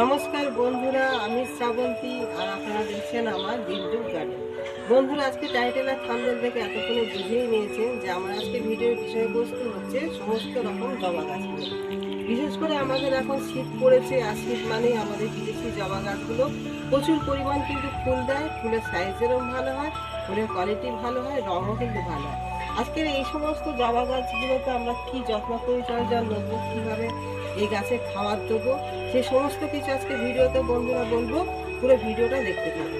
নমস্কার বন্ধুরা, আমি শ্রাবন্তী আর আপনারা দেখছেন আমার বিন্দু গার্ডেন বন্ধুরা, আজকে টাইটেল আর থাম্বনেল দেখে এতক্ষণে বুঝেই নিয়েছেন যে আমার আজকে ভিডিওর বিষয়বস্তু হচ্ছে সমস্ত রকম জবা গাছগুলো। বিশেষ করে আমাদের এখন শীত পড়েছে, আর শীত মানেই আমাদের বিদেশি জবা গাছগুলো। প্রচুর পরিমাণ কিন্তু ফুল দেয়, ফুলের সাইজেরও ভালো হয়, ফুলের কোয়ালিটি ভালো হয়, রঙও কিন্তু ভালো হয়। আজকের এই সমস্ত জবা গাছগুলোতে আমরা কি যত্ন পরিচর্যা নেব কীভাবে এই গাছে খাওয়ার দেবো সে সমস্ত কিছু আজকে ভিডিওতে বন্ধুরা বলব, পুরো ভিডিওটা দেখতে থাকো।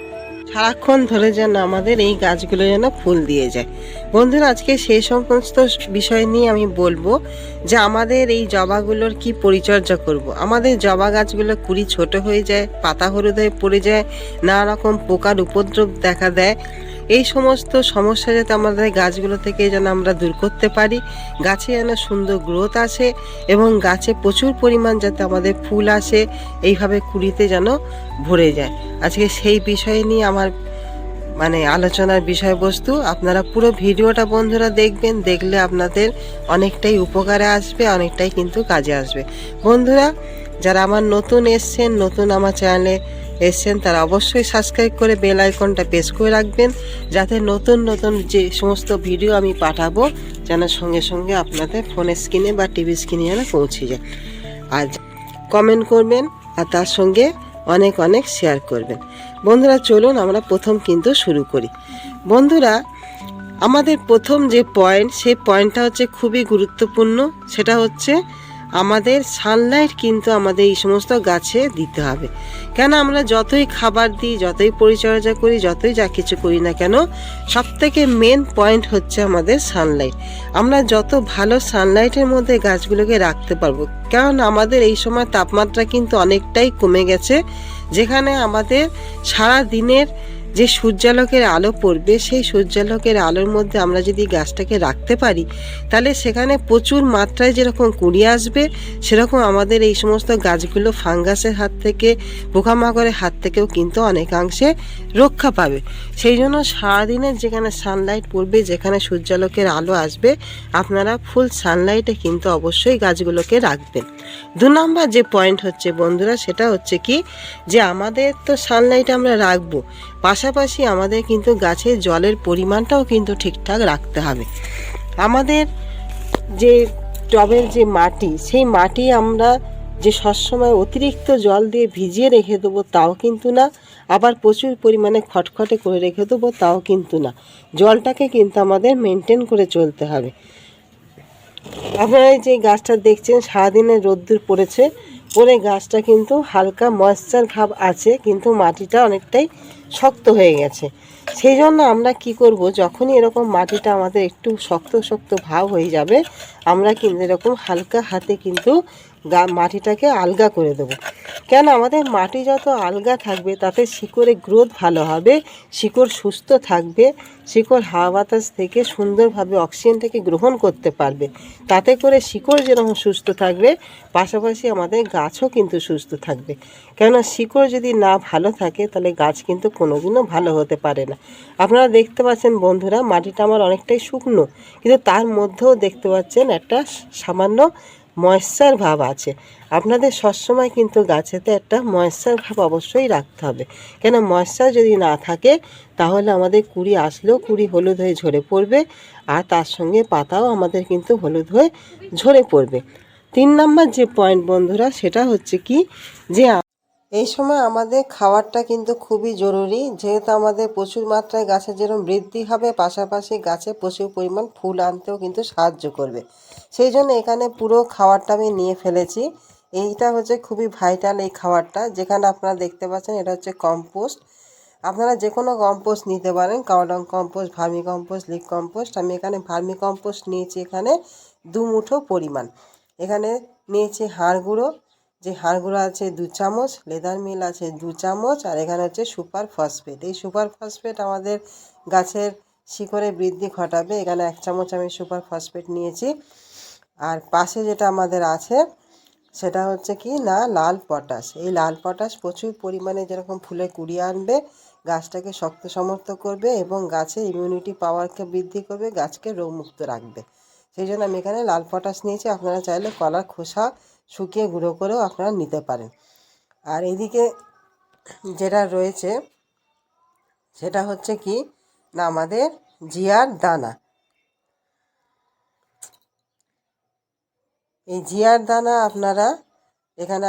সারাক্ষণ ধরে যেন আমাদের এই গাছগুলো যেন ফুল দিয়ে যায়। বন্ধুরা, আজকে সেই সমস্ত বিষয় নিয়ে আমি বলব যে আমাদের এই জবাগুলোর কি পরিচর্যা করব। আমাদের জবা গাছগুলো কুড়ি ছোট হয়ে যায়, পাতা হলুদ হয়ে পড়ে যায়, নানা রকম পোকার উপদ্রব দেখা দেয়। এই সমস্ত সমস্যা যাতে আমাদের গাছগুলো থেকে যেন আমরা দূর করতে পারি। গাছে যেন সুন্দর গ্রোথ আসে এবং গাছে প্রচুর পরিমাণ যাতে আমাদের ফুল আসে, এইভাবে কুড়িতে যেন ভরে যায়। আজকে সেই বিষয় নিয়ে আমার মানে আলোচনার বিষয়বস্তু। আপনারা পুরো ভিডিওটা বন্ধুরা দেখবেন, দেখলে আপনাদের অনেকটাই উপকারে আসবে, অনেকটাই কিন্তু কাজে আসবে। বন্ধুরা, যারা আমার নতুন এসছেন, নতুন আমার চ্যানেলে এসছেন, তারা অবশ্যই সাবস্ক্রাইব করে বেল আইকনটা প্রেস করে রাখবেন, যাতে নতুন নতুন যে সমস্ত ভিডিও আমি পাঠাবো, যেন সঙ্গে সঙ্গে আপনাদের ফোনের স্ক্রিনে বা টিভি স্ক্রিনে যেন পৌঁছে যায়। আর কমেন্ট করবেন আর তার সঙ্গে অনেক অনেক শেয়ার করবেন। বন্ধুরা, চলুন আমরা প্রথম কিন্তু শুরু করি। বন্ধুরা, আমাদের প্রথম যে পয়েন্ট সেই পয়েন্টটা হচ্ছে খুবই গুরুত্বপূর্ণ, সেটা হচ্ছে আমাদের সানলাইট কিন্তু আমাদের এই সমস্ত গাছে দিতে হবে। কেন আমরা যতই খাবার দিই, যতই পরিচর্যা করি, যতই যা কিছু করি না কেন সব থেকে মেন পয়েন্ট হচ্ছে আমাদের সানলাইট। আমরা যত ভালো সানলাইটের মধ্যে গাছগুলোকে রাখতে পারব, কারণ আমাদের এই সময় তাপমাত্রা কিন্তু অনেকটাই কমে গেছে, যেখানে আমাদের সারা দিনের যে সূর্যালোকের আলো পড়বে, সেই সূর্যালোকের আলোর মধ্যে আমরা যদি গাছটাকে রাখতে পারি, তাহলে সেখানে প্রচুর মাত্রায় যেরকম কুড়ি আসবে, সেরকম আমাদের এই সমস্ত গাছগুলো ফাঙ্গাসের হাত থেকে, পোকামাকড়ের হাত থেকেও কিন্তু অনেকাংশে রক্ষা পাবে। সেই জন্য সারাদিনের যেখানে সানলাইট পড়বে, যেখানে সূর্যালোকের আলো আসবে, আপনারা ফুল সানলাইটে কিন্তু অবশ্যই গাছগুলোকে রাখবেন। দু নম্বর যে পয়েন্ট হচ্ছে বন্ধুরা, সেটা হচ্ছে কি যে আমাদের তো সানলাইট আমরা রাখব, পাশাপাশি আমাদের কিন্তু গাছে জলের পরিমাণটাও কিন্তু ঠিকঠাক রাখতে হবে। আমাদের যে টবের যে মাটি, সেই মাটি আমরা যে সবসময় অতিরিক্ত জল দিয়ে ভিজিয়ে রেখে দেবো তাও কিন্তু না, আবার প্রচুর পরিমাণে খটখটে করে রেখে দেবো তাও কিন্তু না। জলটাকে কিন্তু আমাদের মেনটেন করে চলতে হবে। আপনারা যে গাছটা দেখছেন সারাদিনে রোদ্দুর পড়েছে। পরে গাছটা কিন্তু হালকা ময়েশ্চার ভাব আছে, কিন্তু মাটিটা অনেকটাই শক্ত হয়ে গেছে। সেই জন্য আমরা কি করব, যখনই এরকম মাটিটা আমাদের একটু শক্ত শক্ত ভাব হয়ে যাবে, আমরা কিন্তু এরকম হালকা হাতে কিন্তু মাটিটাকে আলগা করে দেবো। কেন? আমাদের মাটি যত আলগা থাকবে, তাতে শিকড়ের গ্রোথ ভালো হবে, শিকড় সুস্থ থাকবে, শিকড় হাওয়া বাতাস থেকে সুন্দরভাবে অক্সিজেনটাকে গ্রহণ করতে পারবে। তাতে করে শিকড় যেরকম সুস্থ থাকবে, পাশাপাশি আমাদের গাছও কিন্তু সুস্থ থাকবে। কেননা শিকড় যদি না ভালো থাকে, তাহলে গাছ কিন্তু কোনোদিনও ভালো হতে পারে না। আপনারা দেখতে পাচ্ছেন বন্ধুরা, মাটিটা আমার অনেকটাই শুকনো, কিন্তু তার মধ্যেও দেখতে পাচ্ছেন একটা সামান্য ময়েশ্চার ভাব আছে। আপনাদের সবসময় কিন্তু গাছেতে একটা ময়েশ্চার ভাব অবশ্যই রাখতে হবে। কেন ময়েশ্চার যদি না থাকে, তাহলে আমাদের কুড়ি আসলেও কুড়ি হলুদ হয়ে ঝরে পড়বে, আর তার সঙ্গে পাতাও আমাদের কিন্তু হলুদ হয়ে ঝরে পড়বে। তিন নম্বর যে পয়েন্ট বন্ধুরা, সেটা হচ্ছে কি? যে এই সময় আমাদের খাবারটা কিন্তু খুবই জরুরি, যেহেতু আমাদের প্রচুর মাত্রায় গাছের যেরকম বৃদ্ধি হবে, পাশাপাশি গাছে প্রচুর পরিমাণ ফুল আনতেও কিন্তু সাহায্য করবে। সেই জন্য এখানে পুরো খাবারটা আমি নিয়ে ফেলেছি। এইটা হচ্ছে খুবই ভাইটাল এই খাবারটা যেখানে আপনারা দেখতে পাচ্ছেন এটা হচ্ছে কম্পোস্ট। আপনারা যে কোনো কম্পোস্ট নিতে পারেন কাউডং কম্পোস্ট, ভার্মি কম্পোস্ট লিক কম্পোস্ট, আমি এখানে ভার্মি কম্পোস্ট নিয়েছি এখানে দু মুঠো পরিমাণ। এখানে নিয়েছি হাড় গুঁড়ো যে হাড়গুলো আছে দু চামচ, লেদার মিল আছে দু চামচ, আর এখানে হচ্ছে সুপার ফসফেট। এই সুপার ফসফেট আমাদের গাছের শিকড়ে বৃদ্ধি ঘটাবে। এখানে এক চামচ আমি সুপার ফসফেট নিয়েছি। আর পাশে যেটা আমাদের আছে, সেটা হচ্ছে কি না, লাল পটাশ। এই লাল পটাশ প্রচুর পরিমাণে যেরকম ফুলে কুড়িয়ে আনবে, গাছটাকে শক্ত সমর্থ করবে এবং গাছের ইমিউনিটি পাওয়ারকে বৃদ্ধি করবে, গাছকে রোগমুক্ত রাখবে। সেই জন্য আমি এখানে লাল পটাশ নিয়েছি। আপনারা চাইলে কলার খোসা শুকিয়ে গুঁড়ো করেও আপনারা নিতে পারেন। আর এদিকে যেটা রয়েছে, সেটা হচ্ছে কি? না, আমাদের জিয়ার দানা। এই জিয়ার দানা আপনারা এখানে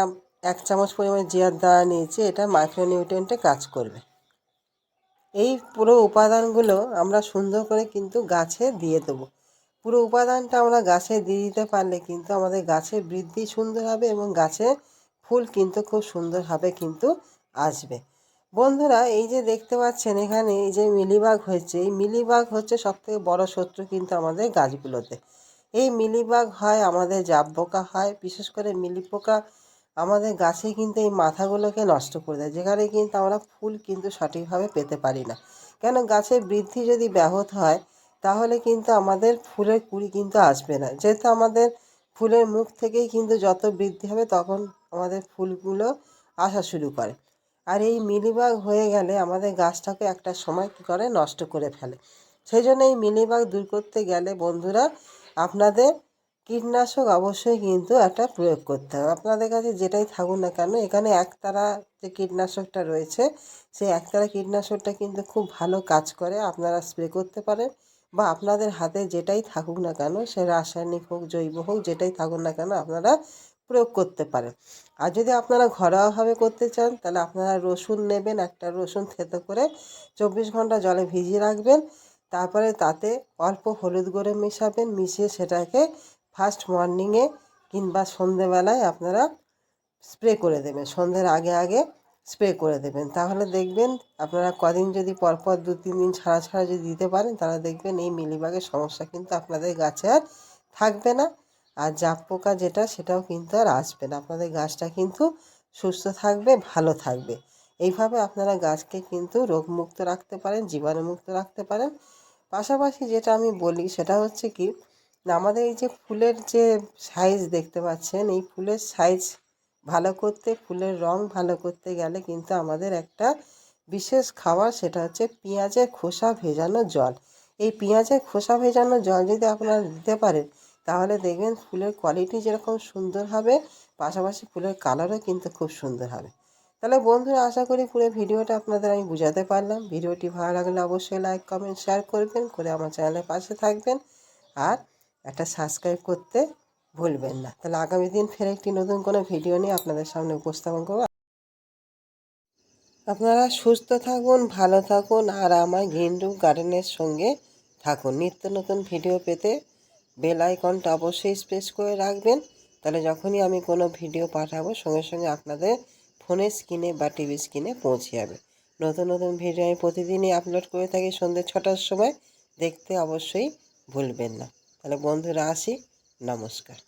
এক চামচ পরিমাণে জিয়ার দানা নিয়েছি, এটা মাইক্রোনিউট্রিয়েন্টে কাজ করবে। এই পুরো উপাদানগুলো আমরা সুন্দর করে কিন্তু গাছে দিয়ে দেবো। পুরো উপাদানটা আমরা গাছে দিয়ে দিতে পারলে কিন্তু আমাদের গাছের বৃদ্ধি সুন্দর হবে এবং গাছে ফুল কিন্তু খুব সুন্দরভাবে কিন্তু আসবে। বন্ধুরা, এই যে দেখতে পাচ্ছেন এখানে এই যে মিলিবাগ হয়েছে, এই মিলিবাগ হচ্ছে সবথেকে বড় শত্রু কিন্তু আমাদের গাছগুলোতে। এই মিলিবাগ হয় আমাদের জাব পোকা হয়, বিশেষ করে মিলি পোকা আমাদের গাছে কিন্তু এই মাথাগুলোকে নষ্ট করে দেয়, যেখানে কিন্তু আমরা ফুল কিন্তু সঠিকভাবে পেতে পারি না। কেন? গাছের বৃদ্ধি যদি ব্যাহত হয় তাহলে কিন্তু আমাদের ফুলের কুড়ি কিন্তু আসবে না। যেহেতু আমাদের ফুলের মুখ থেকেই কিন্তু যত বৃদ্ধি হবে তখন আমাদের ফুলগুলো আসা শুরু করে। আর এই মিলিবাগ হয়ে গেলে আমাদের গাছটাকে একটা সময় কী করে? নষ্ট করে ফেলে। সেই জন্য এই মিলিবাগ দূর করতে গেলে বন্ধুরা আপনাদের কীটনাশক অবশ্যই কিন্তু একটা প্রয়োগ করতে হবে। আপনাদের কাছে যেটাই থাকুক না কেন, এখানে একতারা যে কীটনাশকটা রয়েছে, সেই একতারা কীটনাশকটা কিন্তু খুব ভালো কাজ করে। আপনারা স্প্রে করতে পারেন। বা আপনাদের হাতে যেটাই থাকুক না কেন, সে রাসায়নিক হোক, জৈব হোক, যেটাই থাকুক না কেন আপনারা প্রয়োগ করতে পারেন। আর যদি আপনারা ঘরোয়াভাবে করতে চান, তাহলে আপনারা রসুন নেবেন, একটা রসুন থেতো করে চব্বিশ ঘণ্টা জলে ভিজিয়ে রাখবেন। তারপরে তাতে অল্প হলুদ গুঁড়ো মেশাবেন, মিশিয়ে সেটাকে ফার্স্ট মর্নিংয়ে কিংবা সন্ধেবেলায় আপনারা স্প্রে করে দেবেন। সন্ধ্যের আগে আগে স্প্রে করে দেবেন। তাহলে দেখবেন আপনারা কদিন যদি পরপর দু, তিন দিন ছাড়া ছাড়া যদি দিতে পারেন, তাহলে দেখবেন এই মিলিবাগের সমস্যা কিন্তু আপনাদের গাছে আর থাকবে না। আর জাপ পোকা যেটা, সেটাও কিন্তু আর আসবে না। আপনাদের গাছটা কিন্তু সুস্থ থাকবে, ভালো থাকবে। এইভাবে আপনারা গাছকে কিন্তু রোগমুক্ত রাখতে পারেন, জীবাণুমুক্ত রাখতে পারেন। পাশাপাশি যেটা আমি বলি, সেটা হচ্ছে কি, আমাদের এই যে ফুলের যে সাইজ দেখতে পাচ্ছেন, এই ফুলের সাইজ ভালো করতে, ফুলের রং ভালো করতে গেলে কিন্তু আমাদের একটা বিশেষ খাবার সেটা হচ্ছে পেঁয়াজের খোসা ভেজানো জল। এই পেঁয়াজের খোসা ভেজানো জল যদি আপনারা দিতে পারেন, তাহলে দেখবেন ফুলের কোয়ালিটি যেরকম সুন্দর হবে, পাশাপাশি ফুলের কালারও কিন্তু খুব সুন্দর হবে। তাহলে বন্ধুরা, আশা করি পুরো ভিডিওটা আপনাদের আমি বুঝাতে পারলাম। ভিডিওটি ভালো লাগলে অবশ্যই লাইক কমেন্ট শেয়ার করবেন, করে আমার চ্যানেলের পাশে থাকবেন। আর একটা সাবস্ক্রাইব করতে ভুলবেন না। তাহলে আগামী দিন ফের একটি নতুন কোনো ভিডিও নিয়ে আপনাদের সামনে উপস্থাপন করব। আপনারা সুস্থ থাকুন, ভালো থাকুন, আর আমার গ্রিন গার্ডেনের সঙ্গে থাকুন। নিত্য নতুন ভিডিও পেতে বেল আইকনটা অবশ্যই প্রেস করে রাখবেন। তাহলে যখনই আমি কোনো ভিডিও পাঠাবো, সঙ্গে সঙ্গে আপনাদের ফোনের স্ক্রিনে বা টিভি স্ক্রিনে পৌঁছে যাবে। নতুন নতুন ভিডিও আমি প্রতিদিনই আপলোড করে থাকি সন্ধ্যে ছটার সময়। দেখতে অবশ্যই ভুলবেন না। তাহলে বন্ধুরা আসি। নমস্কার।